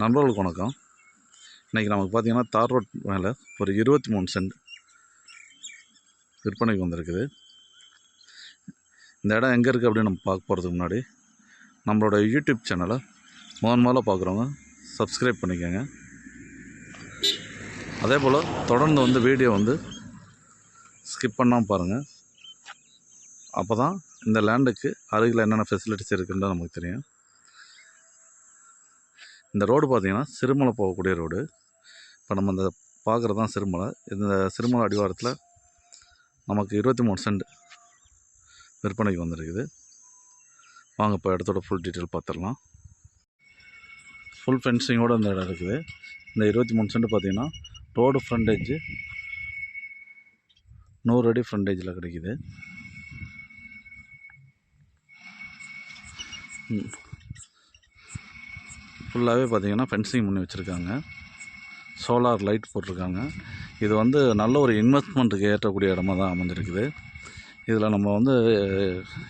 நண்பர்களுக்கு வணக்கம். இன்றைக்கி நமக்கு பார்த்தீங்கன்னா தார் ரோட் மேலே ஒரு இருபத்தி மூணு சென்ட் விற்பனைக்கு வந்திருக்குது. இந்த இடம் எங்கே இருக்குது அப்படின்னு நம்ம பார்க்க போகிறதுக்கு முன்னாடி நம்மளோட யூடியூப் சேனலை முதன் முதல்ல பார்க்குறவங்க சப்ஸ்கிரைப் பண்ணிக்கோங்க. அதே போல் தொடர்ந்து வந்து வீடியோ வந்து ஸ்கிப் பண்ணாமல் பாருங்கள் அப்போ தான் இந்த லேண்டுக்கு அருகில் என்னென்ன ஃபெசிலிட்டிஸ் இருக்குன்றது நமக்கு தெரியும். இந்த ரோடு பார்த்தீங்கன்னா சிறுமலை போகக்கூடிய ரோடு. இப்போ நம்ம இந்த பார்க்குறது தான் சிறுமலை. இந்த சிறுமலை அடிவாரத்தில் நமக்கு இருபத்தி மூணு சென்ட் விற்பனைக்கு வந்திருக்குது. வாங்க இப்போ இடத்தோட ஃபுல் டீட்டெயில் பார்த்துடலாம். ஃபுல் ஃபென்சிங்கோடு இந்த இடம் இருக்குது. இந்த இருபத்தி மூணு சென்ட் பார்த்திங்கன்னா ரோடு ஃப்ரண்டேஜ் நூறு அடி ஃப்ரண்டேஜில் கிடைக்குது. ஃபுல்லாகவே பார்த்தீங்கன்னா ஃபென்சிங் பண்ணி வச்சுருக்காங்க. சோலார் லைட் போட்டிருக்காங்க. இது வந்து நல்ல ஒரு இன்வெஸ்ட்மெண்ட்டுக்கு ஏற்றக்கூடிய இடமா தான் அமைஞ்சிருக்குது. இதில் நம்ம வந்து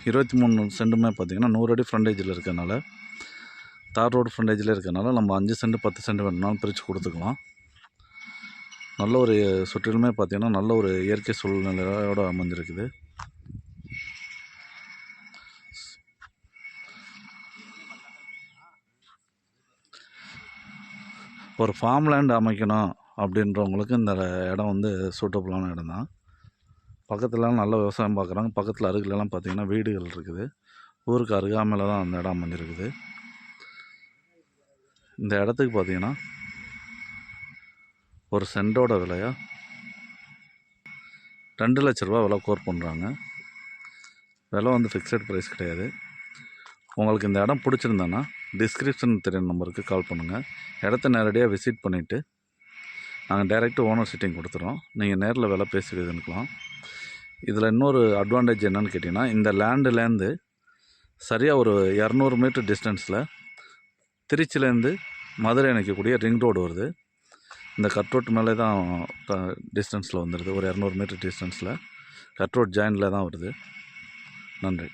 இருபத்தி மூணு சென்ட்டுமே பார்த்திங்கன்னா நூறு அடி ஃப்ரண்டேஜில் இருக்கறனால தார் ரோடு ஃப்ரண்டேஜில் இருக்கறனால நம்ம அஞ்சு சென்ட் பத்து சென்ட் வேணுனாலும் பிரித்து கொடுத்துக்கலாம். நல்ல ஒரு சுற்றிலுமே பார்த்திங்கன்னா நல்ல ஒரு இயற்கை சூழ்நிலையோடு அமைஞ்சிருக்குது. ஒரு ஃபார்ம் லேண்ட் அமைக்கணும் அப்படின்றவங்களுக்கு இந்த இடம் வந்து சூட்டபுளான இடம் தான். பக்கத்துலலாம் நல்ல விவசாயம் பார்க்குறாங்க பக்கத்தில் அருகிலலாம் பார்த்திங்கன்னா வீடுகள் இருக்குது. ஊருக்கு அருகாமையில் தான் அந்த இடம் அமைஞ்சிருக்குது. இந்த இடத்துக்கு பார்த்தீங்கன்னா ஒரு சென்டோட விலையா ரெண்டு லட்ச ரூபா விலை கோர் பண்ணுறாங்க விலை வந்து ஃபிக்ஸட் ப்ரைஸ் கிடையாது. உங்களுக்கு இந்த இடம் பிடிச்சிருந்தேன்னா டிஸ்கிரிப்ஷன் தெரியும் நம்பருக்கு கால் பண்ணுங்கள் இடத்த நேரடியாக விசிட் பண்ணிவிட்டு நாங்கள் டைரெக்டாக ஓனர் சிட்டிங் கொடுத்துறோம். நீங்கள் நேரில் வேலை பேசிக்கிறதுனுக்கலாம் இதில் இன்னொரு அட்வான்டேஜ் என்னன்னு கேட்டிங்கன்னா இந்த லேண்டுலேருந்து சரியாக ஒரு இரநூறு மீட்டர் டிஸ்டன்ஸில் திருச்சிலேருந்து மதுரை இணைக்கக்கூடிய ரிங் ரோடு வருது. இந்த கட் ரோட் மேலே தான் டிஸ்டன்ஸில் வந்துடுது ஒரு இரநூறு மீட்டர் டிஸ்டன்ஸில் கட் ரோட் ஜாயினில் தான் வருது. நன்றி.